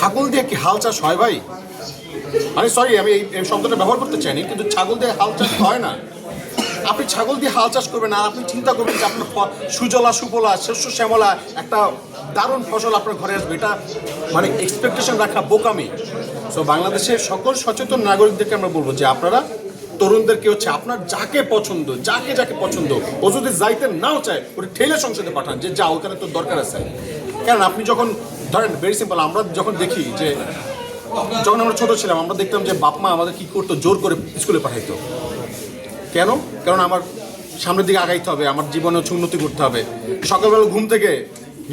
ছাগল দিয়ে কি হাল চাষ হয় ভাই? আমি সরি আমি এই শব্দটা ব্যবহার করতে চাইনি, কিন্তু ছাগল দিয়ে হাল চাষ হয় না। আপনি ছাগল দিয়ে হাল চাষ করবেন আর আপনি চিন্তা করবেন যে আপনার সুজলা, সুফলা, শস্য, শ্যামলা, একটা দারুণ ফসল আপনার ঘরে আসবে। এটা মানে এক্সপেকটেশন রাখা বোকামি। সো বাংলাদেশের সকল সচেতন নাগরিকদেরকে আমরা বলব যে আপনারা তরুণদেরকে হচ্ছে আপনার যাকে পছন্দ, যাকে যাকে পছন্দ, ও যদি যাইতে নাও চায় ওটা ঠেলে সংসদে পাঠান যে, যা, ওখানে তোর দরকার আছে। কারণ আপনি যখন ধরেন ভেরি সিম্পল আমরা যখন দেখি যে যখন আমরা ছোট ছিলাম, আমরা দেখতাম যে বাপ মা আমাদের কি করতো, জোর করে স্কুলে পাঠাইতো। কেন? কারণ আমার সামনের দিকে আগাইতে হবে, আমার জীবনে হচ্ছে উন্নতি করতে হবে। সকালবেলা ঘুম থেকে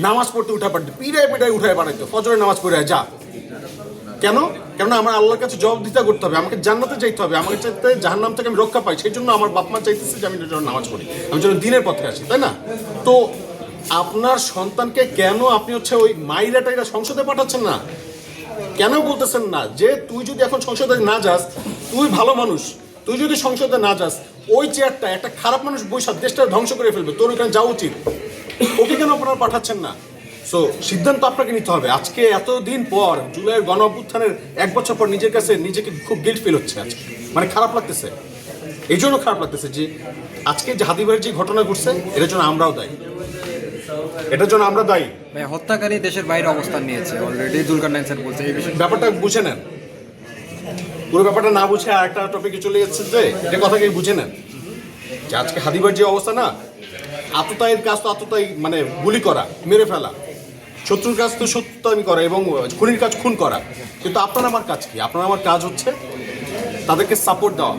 নামাজ পড়তে উঠা পারতে পিড়ায় পিড়ায় উঠায় পাঠাইতো, ফজরের নামাজ পড়ে যা। কেন? কেন আমার আল্লাহর কাছে জবাব দিতে করতে হবে, আমাকে জান্নাতে যাইতে হবে, আমাকে চাইতে জাহান্নাম থেকে আমি রক্ষা পাই, সেই জন্য আমার বাপ মা চাইতেছে যে আমি নামাজ পড়ি। আমি যেন দিনের পথে আসি, তাই না? তো আপনার সন্তানকে কেন আপনি হচ্ছে ওই মাইরা টাইরা সংসদে পাঠাচ্ছেন না? কেন বলতেছেন না যে তুই যদি এখন সংসদে না যাস, তুই ভালো মানুষ, তুই যদি সংসদে না যাস, ওই চেয়ারটা একটা খারাপ মানুষ বৈশাখ দেশটা ধ্বংস করে ফেলবে, তোর ওখানে যাওয়া উচিত। ওকে কেন আপনারা পাঠাচ্ছেন না? সো সিদ্ধান্ত আপনাকে নিতে হবে। আজকে এতদিন পর, জুলাইয়ের গণ অভ্যুত্থানের এক বছর পর নিজের কাছে নিজেকে খুব গিল্ট ফিল হচ্ছে আজকে। মানে খারাপ লাগতেছে। এই জন্য খারাপ লাগতেছে যে, আজকে যে হাদিবাড়ির যে ঘটনা ঘটছে, এটার জন্য আমরাও দায়ী। এটার জন্য আমরা দায়ী। হত্যাকারী দেশের বাইরে অবস্থান নিয়েছে অলরেডি দুলকার নাইন স্যার বলছে এই বিষয়ে। ব্যাপারটা বুঝে নেন। পুরো ব্যাপারটা না বুঝে আরেকটা টপিকে চলে যাচ্ছে যে এটা কথাকে বুঝে নেন? যে আজকে হাদিবার যে অবস্থা না আততায়ীর কাজ তো আততায়ী মানে গুলি করা মেরে ফেলা। শত্রুর কাজ তো সত্যায়ন করা এবং খুনির কাজ খুন করা। কিন্তু আপনার আমার কাজ কি? আপনার আমার কাজ হচ্ছে তাদেরকে সাপোর্ট দেওয়া।